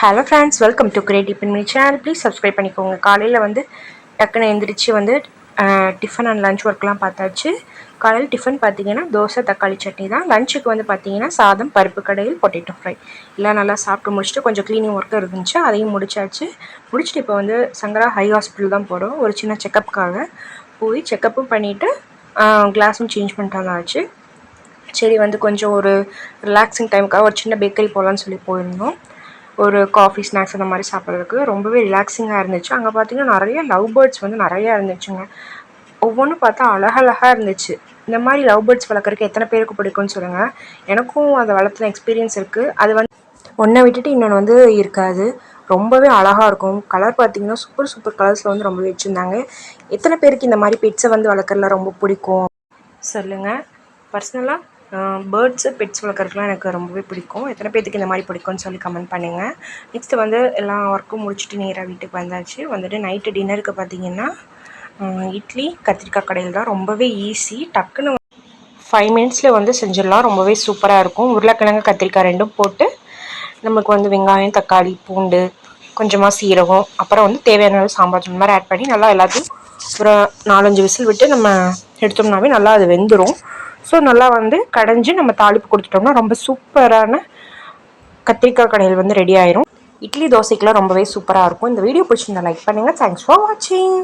Hello friends welcome to Great Tiffin Mini channel please subscribe பண்ணிக்கோங்க. காலையில் வந்து டக்குன்னு எழுந்திரிச்சு வந்து டிஃபன் அண்ட் லஞ்ச் ஒர்க்லாம் பார்த்தாச்சு. காலையில் டிஃபன் பார்த்தீங்கன்னா தோசை தக்காளி சட்னி தான். லஞ்சுக்கு வந்து பார்த்தீங்கன்னா சாதம் பருப்பு கடையில் பொட்டேட்டோ ஃப்ரை எல்லாம் நல்லா சாப்பிட்டு முடிச்சுட்டு கொஞ்சம் க்ளீனிங் ஒர்க்கும் இருந்துச்சு. அதையும் முடிச்சாச்சு. முடிச்சுட்டு இப்போ வந்து சங்கரா ஹை ஹாஸ்பிட்டல் தான் போகிறோம் ஒரு சின்ன செக்கப்புக்காக போய் செக்கப்பும் பண்ணிவிட்டு கிளாஸும் சேஞ்ச் பண்ணிட்டு வந்தாச்சு. சரி வந்து கொஞ்சம் ஒரு ரிலாக்ஸிங் டைமுக்காக ஒரு சின்ன பேக்கரி போகலான்னு சொல்லி போயிருந்தோம். ஒரு காஃபி ஸ்நாக்ஸ் அந்த மாதிரி சாப்பிட்றதுக்கு ரொம்பவே ரிலாக்ஸிங்காக இருந்துச்சு. அங்கே பார்த்தீங்கன்னா நிறைய லவ் பேர்ட்ஸ் வந்து நிறையா இருந்துச்சுங்க. ஒவ்வொன்றும் பார்த்தா அழகழகாக இருந்துச்சு. இந்த மாதிரி லவ் பேர்ட்ஸ் வளர்க்குறதுக்கு எத்தனை பேருக்கு பிடிக்கும்னு சொல்லுங்கள் எனக்கும் அதை வளர்த்துன எக்ஸ்பீரியன்ஸ் இருக்குது அது வந்து ஒன்றை விட்டுட்டு இன்னொன்று வந்து இருக்காது. ரொம்பவே அழகாக இருக்கும். கலர் பார்த்தீங்கன்னா சூப்பர் சூப்பர் கலர்ஸில் வந்து ரொம்பவே வச்சுருந்தாங்க. எத்தனை பேருக்கு இந்த மாதிரி பெட்ஸை வந்து வளர்க்குறதுல ரொம்ப பிடிக்கும்? சொல்லுங்கள் பர்சனலாக பேர்ட்ஸு பெட்ஸ் வளர்க்குறதுக்குலாம் எனக்கு ரொம்பவே பிடிக்கும். எத்தனை பேர்த்துக்கு இந்த மாதிரி பிடிக்கும்னு சொல்லி கமெண்ட் பண்ணுங்கள் நெக்ஸ்ட்டு வந்து எல்லா ஒர்க்கும் முடிச்சுட்டு நேராக வீட்டுக்கு வந்தாச்சு. வந்துட்டு நைட்டு டின்னருக்கு பார்த்தீங்கன்னா இட்லி கத்திரிக்காய் கடையில் தான் ரொம்பவே ஈஸி டக்குன்னு ஃபைவ் மினிட்ஸில் வந்து செஞ்சிடலாம். ரொம்பவே சூப்பராக இருக்கும். உருளைக்கிழங்கு கத்திரிக்காய் ரெண்டும் போட்டு நமக்கு வந்து வெங்காயம் தக்காளி பூண்டு கொஞ்சமாக சீரகம் அப்புறம் வந்து தேவையான அளவு சாம்பார் தூள் மாதிரி ஆட் பண்ணி நல்லா எல்லாத்தையும் ஒரு நாலஞ்சு விசில் விட்டு நம்ம எடுத்தோம்னாவே நல்லா அது வெந்துடும் ஸோ நல்லா வந்து கடைஞ்சி நம்ம தாளிப்பு கொடுத்துட்டோம்னா ரொம்ப சூப்பரான கத்திரிக்காய் கடையில் வந்து ரெடி ஆயிரும். இட்லி தோசைக்கெலாம் ரொம்பவே சூப்பராக இருக்கும். இந்த வீடியோ பிடிச்சிருந்தா லைக் பண்ணுங்கள் தேங்க்ஸ் ஃபார் வாட்சிங்